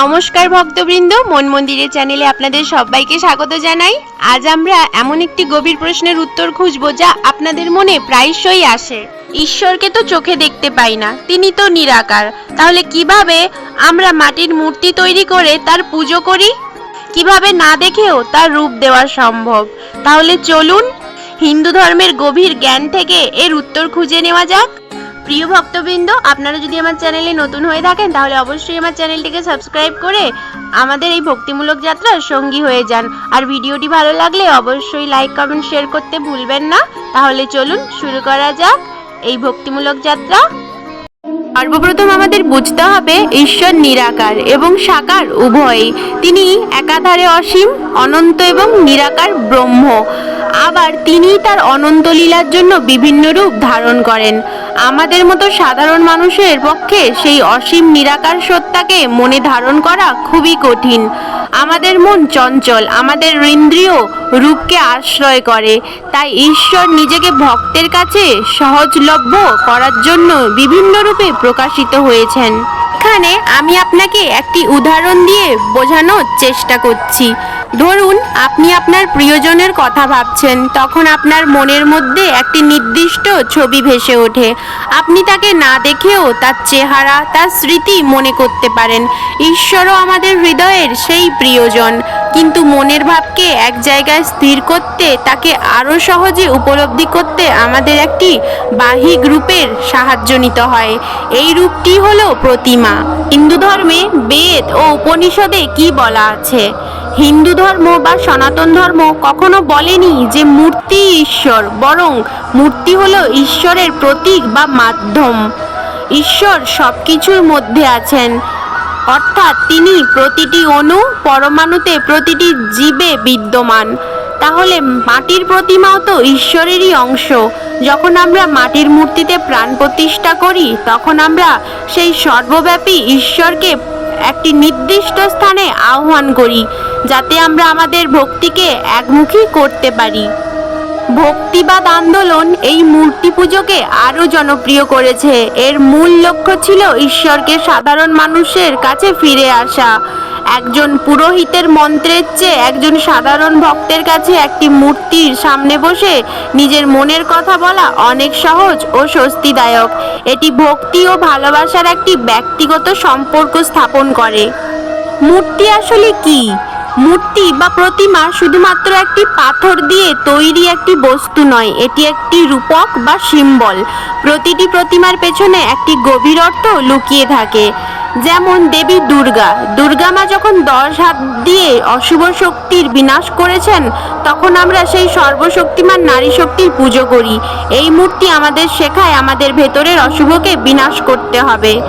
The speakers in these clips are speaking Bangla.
নমস্কার ভক্তবৃন্দ, মন মন্দিরের চ্যানেলে আপনাদের সবাইকে স্বাগত জানাই। আজ আমরা এমন একটি গভীর প্রশ্নের উত্তর খুঁজবো যা আপনাদের মনে প্রায়শই আসে। ঈশ্বরকে তো চোখে দেখতে পাই না, তিনি তো নিরাকার। তাহলে কীভাবে আমরা মাটির মূর্তি তৈরি করে তার পুজো করি? কীভাবে না দেখেও তার রূপ দেওয়া সম্ভব? তাহলে চলুন হিন্দু ধর্মের গভীর জ্ঞান থেকে এর উত্তর খুঁজে নেওয়া যাক। প্রিয় ভক্তবৃন্দ, আপনারা যদি আমার চ্যানেলে নতুন হয়ে থাকেন, তাহলে অবশ্যই আমার চ্যানেলটিকে সাবস্ক্রাইব করে আমাদের এই ভক্তিমূলক যাত্রার সঙ্গী হয়ে যান। আর ভিডিওটি ভালো লাগলে অবশ্যই লাইক, কমেন্ট, শেয়ার করতে ভুলবেন না। তাহলে চলুন শুরু করা যাক এই ভক্তিমূলক যাত্রা। সর্বপ্রথম আমাদের বুঝতে হবে ঈশ্বর নিরাকার এবং সাকার উভয়ই। তিনি একাধারে অসীম, অনন্ত এবং নিরাকার ব্রহ্ম। আবার তিনি তার অনন্ত লীলার জন্য বিভিন্ন রূপ ধারণ করেন। আমাদের মতো সাধারণ মানুষের পক্ষে সেই অসীম নিরাকার সত্তাকে মনে ধারণ করা খুবই কঠিন। আমাদের মন চঞ্চল, আমাদের ইন্দ্রিয় রূপকে আশ্রয় করে। তাই ঈশ্বর নিজেকে ভক্তের কাছে সহজলভ্য করার জন্য বিভিন্ন রূপে প্রকাশিত হয়েছেন। এখানে আমি আপনাকে একটি উদাহরণ দিয়ে বোঝানোর চেষ্টা করছি। ধরুন, আপনি আপনার প্রিয়জনের কথা ভাবছেন, তখন আপনার মনের মধ্যে একটি নির্দিষ্ট ছবি ভেসে ওঠে। আপনি তাকে না দেখেও তার চেহারা, তার স্মৃতি মনে করতে পারেন। ঈশ্বরও আমাদের হৃদয়ের সেই প্রিয়জন। কিন্তু মনের ভাবকে এক জায়গায় স্থির করতে, তাকে আরও সহজে উপলব্ধি করতে আমাদের একটি বাহিক রূপের সাহায্য নিতে হয়। এই রূপটি হলো প্রতিমা। হিন্দু ধর্মে বেদ ও উপনিষদে কি বলা আছে? হিন্দু ধর্ম বা সনাতন ধর্ম কখনো বলেনি যে মূর্তি ঈশ্বর, বরং মূর্তি হলো ঈশ্বরের প্রতীক বা মাধ্যম। ঈশ্বর সব কিছুর মধ্যে আছেন। অর্থাৎ তিনি প্রতিটি অণু, পরমাণুতে প্রতিটি জীবে বিদ্যমান। তাহলে মাটির প্রতিমাও তো ঈশ্বরেরই অংশ। যখন আমরা মাটির মূর্তিতে প্রাণ প্রতিষ্ঠা করি, তখন আমরা সেই সর্বব্যাপী ঈশ্বরকে একটি নির্দিষ্ট স্থানে আহ্বান করি। যাতে আমরা আমাদের ভক্তিকে একমুখী করতে পারি। ভক্তিবাদ আন্দোলন এই মূর্তি পুজোকে আরও জনপ্রিয় করেছে। এর মূল লক্ষ্য ছিল ঈশ্বরকে সাধারণ মানুষের কাছে ফিরে আসা। একজন পুরোহিতের মন্ত্রের চেয়ে একজন সাধারণ ভক্তের কাছে একটি মূর্তির সামনে বসে নিজের মনের কথা বলা অনেক সহজ ও স্বস্তিদায়ক। এটি ভক্তি ও ভালোবাসার একটি ব্যক্তিগত সম্পর্ক স্থাপন করে। মূর্তি আসলে কি? মূর্তি বা প্রতিমা শুধুমাত্র একটি পাথর দিয়ে তৈরি একটি বস্তু নয়, এটি একটি রূপক বা সিম্বল। প্রতিটি প্রতিমার পেছনে একটি গভীর অর্থ লুকিয়ে থাকে। যেমন দেবী দুর্গা। দুর্গা মা যখন দশ হাত দিয়ে অশুভ শক্তির বিনাশ করেছেন, তখন আমরা সেই সর্বশক্তিমান নারী শক্তির পুজো করি। এই মূর্তি আমাদের শেখায় আমাদের ভেতরের অশুভকে বিনাশ করতে হবে।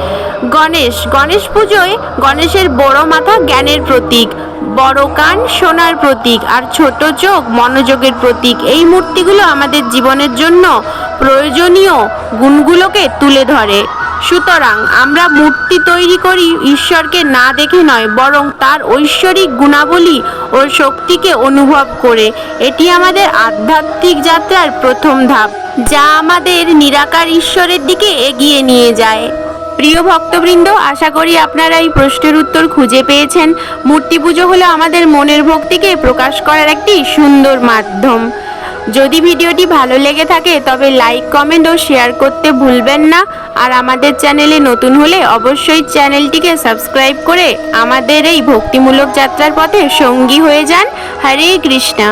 গণেশ। গণেশ পুজোয় গণেশের বড় মাথা জ্ঞানের প্রতীক। বড় কান, সোনার প্রতীক আর ছোট চোখ, মনোযোগের প্রতীক। এই মূর্তিগুলো আমাদের জীবনের জন্য প্রয়োজনীয় গুণগুলোকে তুলে ধরে। সুতরাং আমরা মূর্তি তৈরি করি ঈশ্বরকে না দেখে নয়, বরং তার ঐশ্বরিক গুণাবলী ও শক্তিকে অনুভব করে। এটি আমাদের আধ্যাত্মিক যাত্রার প্রথম ধাপ, যা আমাদের নিরাকার ঈশ্বরের দিকে এগিয়ে নিয়ে যায়। প্রিয় ভক্তবৃন্দ, আশা করি আপনারা এই প্রশ্নের উত্তর খুঁজে পেয়েছেন। মূর্তি পুজো হলো আমাদের মনের ভক্তিকে প্রকাশ করার একটি সুন্দর মাধ্যম। যদি ভিডিওটি ভালো লেগে থাকে, তবে লাইক, কমেন্ট ও শেয়ার করতে ভুলবেন না। আর আমাদের চ্যানেলে নতুন হলে অবশ্যই চ্যানেলটিকে সাবস্ক্রাইব করে আমাদের এই ভক্তিমূলক যাত্রার পথে সঙ্গী হয়ে যান। হরে কৃষ্ণা।